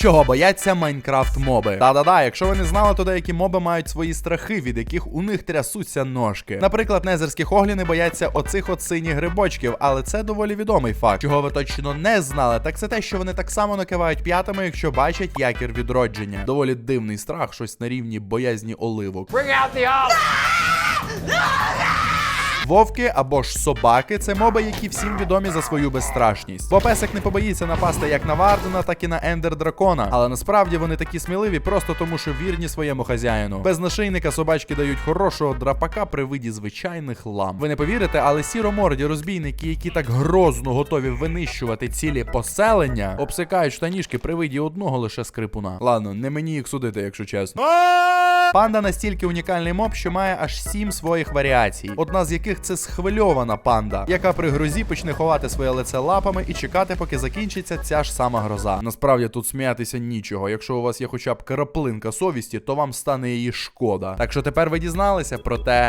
Чого бояться Майнкрафт моби? Та-да-да, якщо ви не знали, то деякі моби мають свої страхи, від яких у них трясуться ножки. Наприклад, незерські хогліни бояться оцих от синіх грибочків, але це доволі відомий факт. Чого ви точно не знали, так це те, що вони так само накивають п'ятами, якщо бачать якір відродження. Доволі дивний страх, щось на рівні боязні оливок. Вовки або ж собаки це моби, які всім відомі за свою безстрашність. Бо песик не побоїться напасти як на Вардена, так і на Ендер Дракона. Але насправді вони такі сміливі просто тому, що вірні своєму хазяїну. Без нашийника собачки дають хорошого драпака при виді звичайних лам. Ви не повірите, але сіроморді розбійники, які так грозно готові винищувати цілі поселення, обсикають штанішки при виді одного лише скрипуна. Ладно, не мені їх судити, якщо чесно. Панда настільки унікальний моб, що має аж сім своїх варіацій. Одна з яких це схвильована панда, яка при грозі почне ховати своє лице лапами і чекати, поки закінчиться ця ж сама гроза. Насправді тут сміятися нічого. Якщо у вас є хоча б краплинка совісті, то вам стане її шкода. Так що тепер ви дізналися про те,